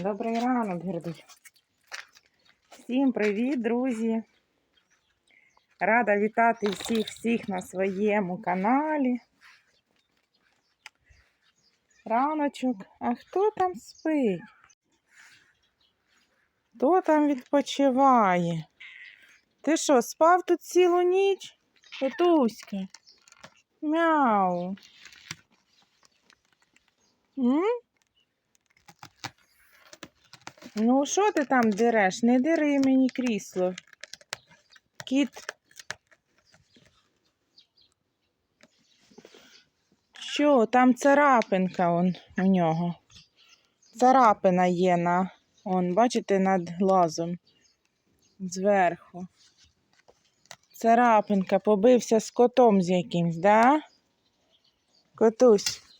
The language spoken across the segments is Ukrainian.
Добрий ранок, Гердуль. Всім привіт, друзі. Рада вітати всіх всіх на своєму каналі. Раночок. А хто там спить? Хто там відпочиває? Ти що, спав тут цілу ніч? Котуська. Мяу. М? Ну, що ти там дереш? Не дири мені крісло. Кіт. Що, там царапинка он у нього. Царапина є на, он, бачите, над глазом. Зверху. Царапинка побився з котом з якимсь, да? Котусь.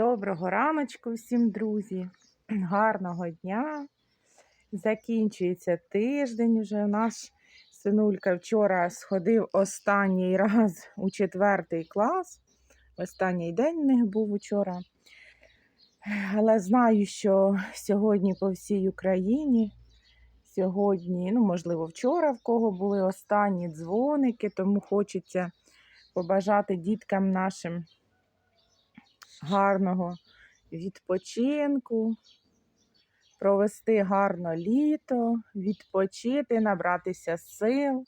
Доброго раночку всім, друзі. Гарного дня. Закінчується тиждень уже. Наш синулька вчора сходив останній раз у четвертий клас. Останній день в них був учора. Але знаю, що сьогодні по всій Україні, сьогодні, ну, можливо, вчора в кого були останні дзвоники, тому хочеться побажати діткам нашим гарного відпочинку, провести гарно літо, відпочити, набратися сил.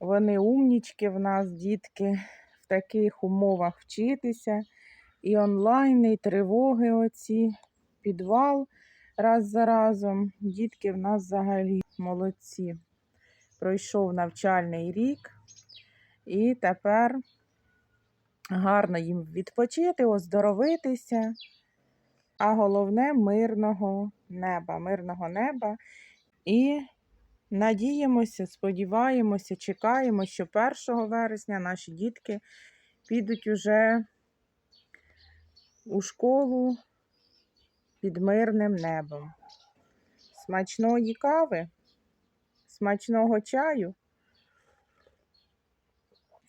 Вони умнічки в нас, дітки, в таких умовах вчитися. І онлайн, і тривоги оці, підвал раз за разом. Дітки в нас взагалі молодці. Пройшов навчальний рік, і тепер гарно їм відпочити, оздоровитися, а головне мирного неба, мирного неба. І надіємося, сподіваємося, чекаємо, що 1 вересня наші дітки підуть уже у школу під мирним небом. Смачної кави, смачного чаю.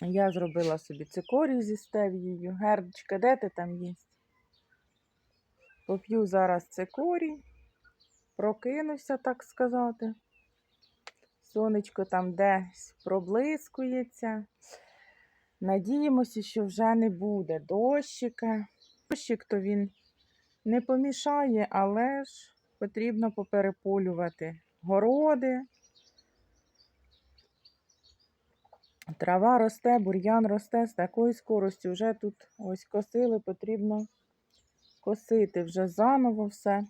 Я зробила собі цикорію зі стевією. Гердочка, де ти там є? Поп'ю зараз цикорій, прокинуся, так сказати. Сонечко там десь проблискується. Надіємося, що вже не буде дощика. Дощик то він не помішає, але ж потрібно попереполювати городи. Трава росте, бур'ян росте з такою скоростю. Вже тут ось косили, потрібно косити вже заново все.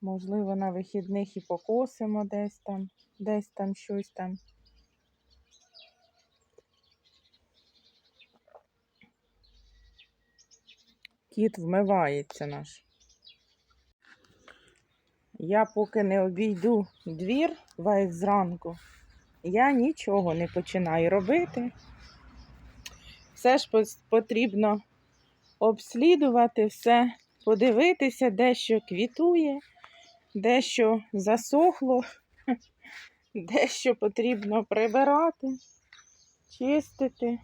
Можливо, на вихідних і покосимо десь там, десь там щось там. Кіт вмивається наш. Я поки не обійду двір весь зранку, я нічого не починаю робити. Все ж потрібно обслідувати все, подивитися, де що квітує, де що засохло, де що потрібно прибирати, чистити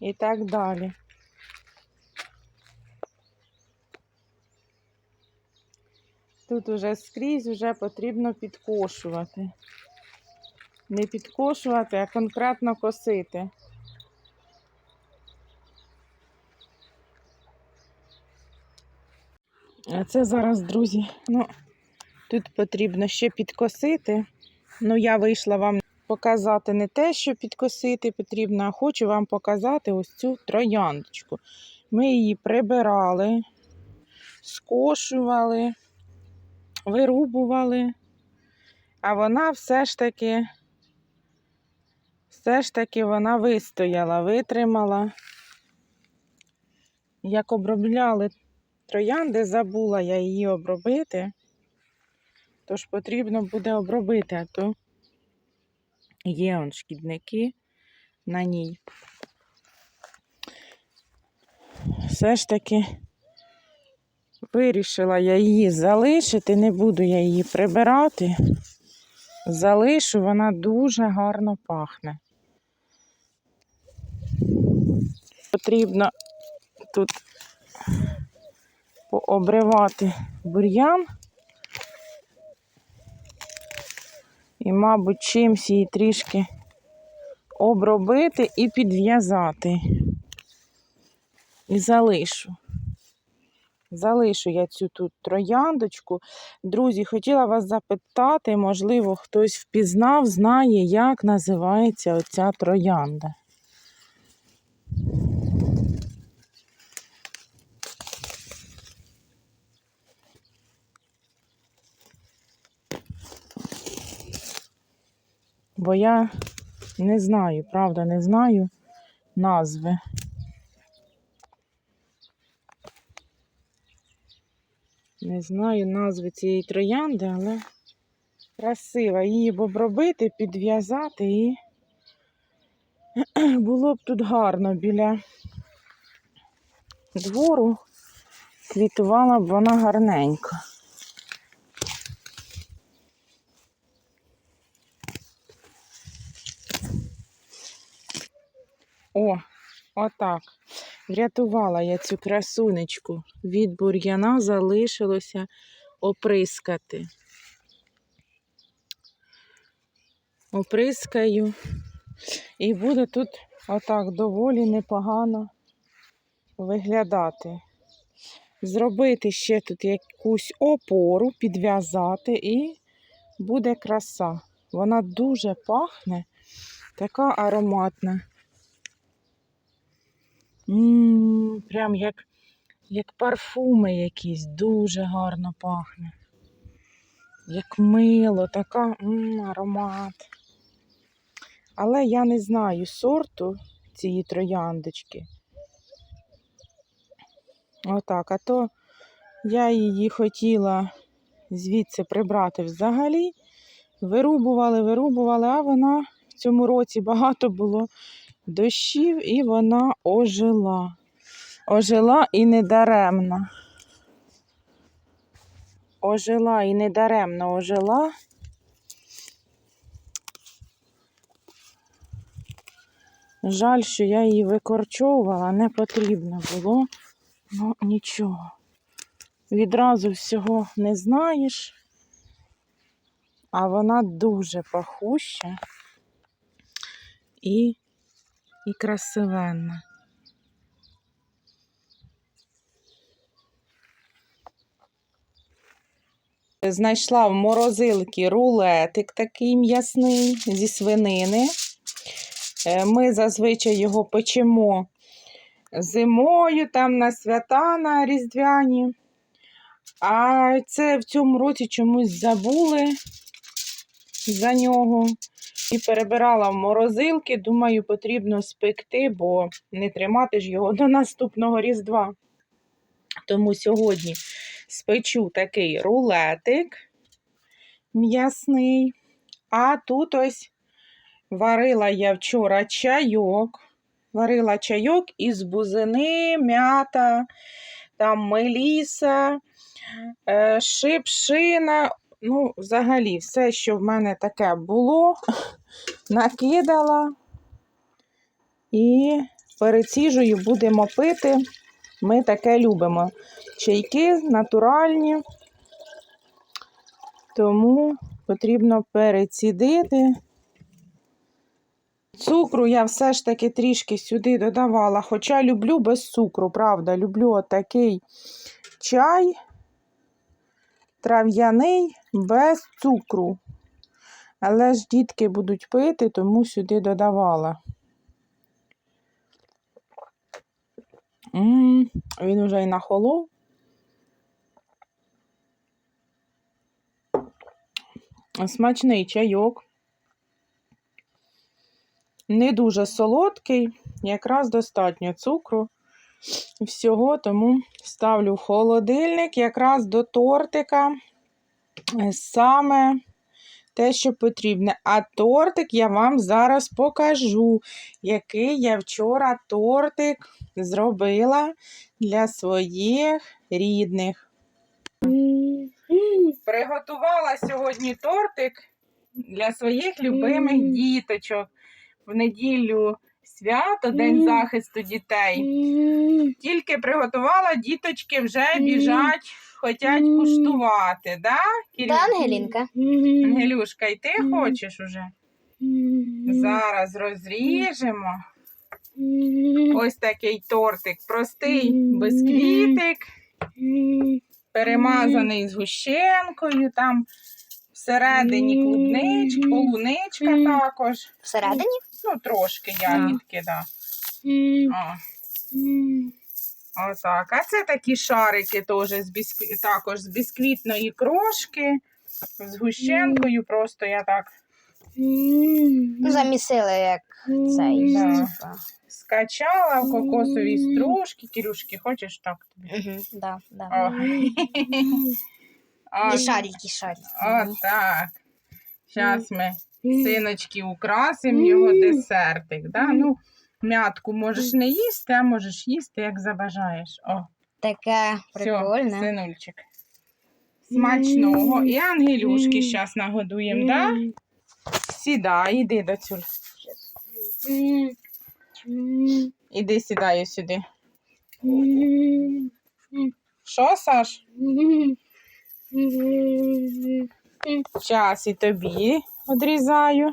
і так далі. Тут уже скрізь уже потрібно підкошувати. Не підкошувати, а конкретно косити. А це зараз, друзі, ну, тут потрібно ще підкосити. Ну, я вийшла вам показати не те, що підкосити потрібно, а хочу вам показати ось цю трояндочку. Ми її прибирали, скошували вирубували, а вона все ж таки, все ж таки вона вистояла, витримала. Як обробляли троянди, забула я її обробити, тож потрібно буде обробити, а то є он шкідники на ній. Все ж таки Вирішила я її залишити, не буду я її прибирати. Залишу, вона дуже гарно пахне. Потрібно тут пообривати бур'ян. І, мабуть, чимсь її трішки обробити і підв'язати. І залишу. Залишу я цю тут трояндочку. Друзі, хотіла вас запитати, можливо, хтось впізнав, знає, як називається оця троянда. Бо я не знаю, правда, не знаю назви. Не знаю назви цієї троянди, але красива. Її б обробити, підв'язати і було б тут гарно біля двору. Квітувала б вона гарненько. О, отак. Врятувала я цю красунечку. Від бур'яна залишилося оприскати. Оприскаю. І буде тут отак доволі непогано виглядати. Зробити ще тут якусь опору, підв'язати, і буде краса. Вона дуже пахне, така ароматна. Прям як, як парфуми якісь, дуже гарно пахне. Як мило, така аромат. Але я не знаю сорту цієї трояндочки. Отак, а то я її хотіла звідси прибрати взагалі. Вирубували, вирубували, а вона в цьому році багато було дощів, і вона ожила. Ожила і недаремно. Ожила і недаремно ожила. Жаль, що я її викорчовувала, не потрібно було. Ну, нічого. Відразу всього не знаєш, а вона дуже пахуща і, і красивенна. Знайшла в морозилки рулетик такий м'ясний зі свинини. Е, Ми зазвичай його печемо зимою, там на свята на Різдвяні. А це в цьому році чомусь забули за нього. І перебирала в морозилки. Думаю, потрібно спекти, бо не тримати ж його до наступного Різдва. Тому сьогодні спечу такий рулетик м'ясний. А тут ось варила я вчора чайок. Варила чайок із бузини, м'ята, там меліса, е, шипшина. Ну, взагалі, все, що в мене таке було, накидала і переціжую, будемо пити. Ми таке любимо. Чайки натуральні, тому потрібно перецідити. Цукру я все ж таки трішки сюди додавала, хоча люблю без цукру, правда, люблю отакий чай трав'яний без цукру. Але ж дітки будуть пити, тому сюди додавала. М -м, він уже і нахолов. Смачний чайок. Не дуже солодкий, якраз достатньо цукру всього, тому ставлю в холодильник якраз до тортика е, саме те, що потрібне. А тортик я вам зараз покажу, який я вчора тортик зробила для своїх рідних. Приготувала сьогодні тортик для своїх любимих діточок. В неділю свято, День захисту дітей. Тільки приготувала, діточки вже біжать, хочуть куштувати, да? Кирю? Да, Ангелінка? Ангелюшка, і ти хочеш уже? Зараз розріжемо. Ось такий тортик. Простий бисквітик, перемазаний згущенкою, там всередині клубничка, полуничка також. Всередині? Ну, трошки ягідки, да. Отак. А це такі шарики теж з біскві... також з бісквітної крошки, з гущенкою. Просто я так Ну, замісили як цей. Да. скачала в кокосовій Мгм. стружки. Кірюшки, хочеш так тобі? Мгм, Да, да. О. А, І шарики, шарики. Отак. Зараз ми синочки украсимо його десертик. Да? Ну, м'ятку можеш не їсти, а можеш їсти, як забажаєш. О, Таке все, прикольне. синульчик. Смачного. І ангелюшки зараз нагодуємо, да? Сідай, іди до цюль. Іди сідай сюди. Що, Саш? Час і тобі одрізаю.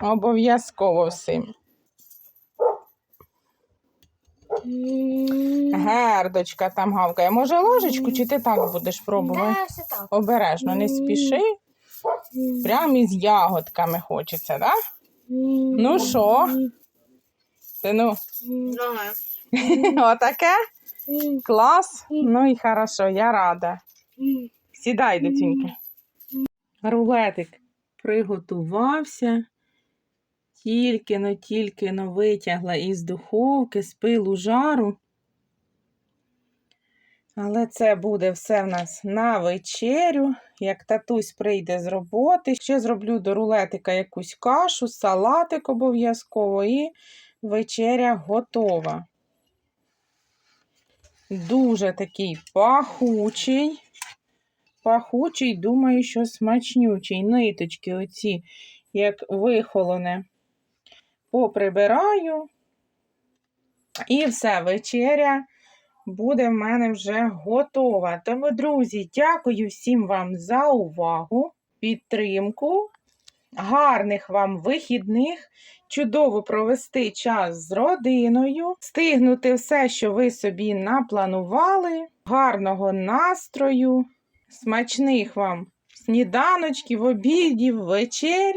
Обов'язково всім. Гердочка там гавкає. Може ложечку, чи ти так будеш пробувати? Да, все так. Обережно, не спіши. Прям із ягодками хочеться, да? Ну що? Сину, отаке? Клас. Ну і хорошо, я рада. Сідай, дитинка. Рулетик приготувався. Тільки-но, тільки-но витягла із духовки, з пилу жару. Але це буде все в нас на вечерю. Як татусь прийде з роботи, ще зроблю до рулетика якусь кашу, салатик обов'язково, і вечеря готова. Дуже такий пахучий. Пахучий, думаю, що смачнючий. Ниточки оці, як вихолоне, поприбираю. І все, вечеря буде в мене вже готова. Тому, друзі, дякую всім вам за увагу, підтримку. Гарних вам вихідних, чудово провести час з родиною, встигнути все, що ви собі напланували, гарного настрою, смачних вам сніданочків, обідів, вечер.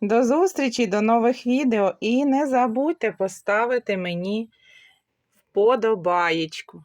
До зустрічі, до нових відео і не забудьте поставити мені вподобаєчку.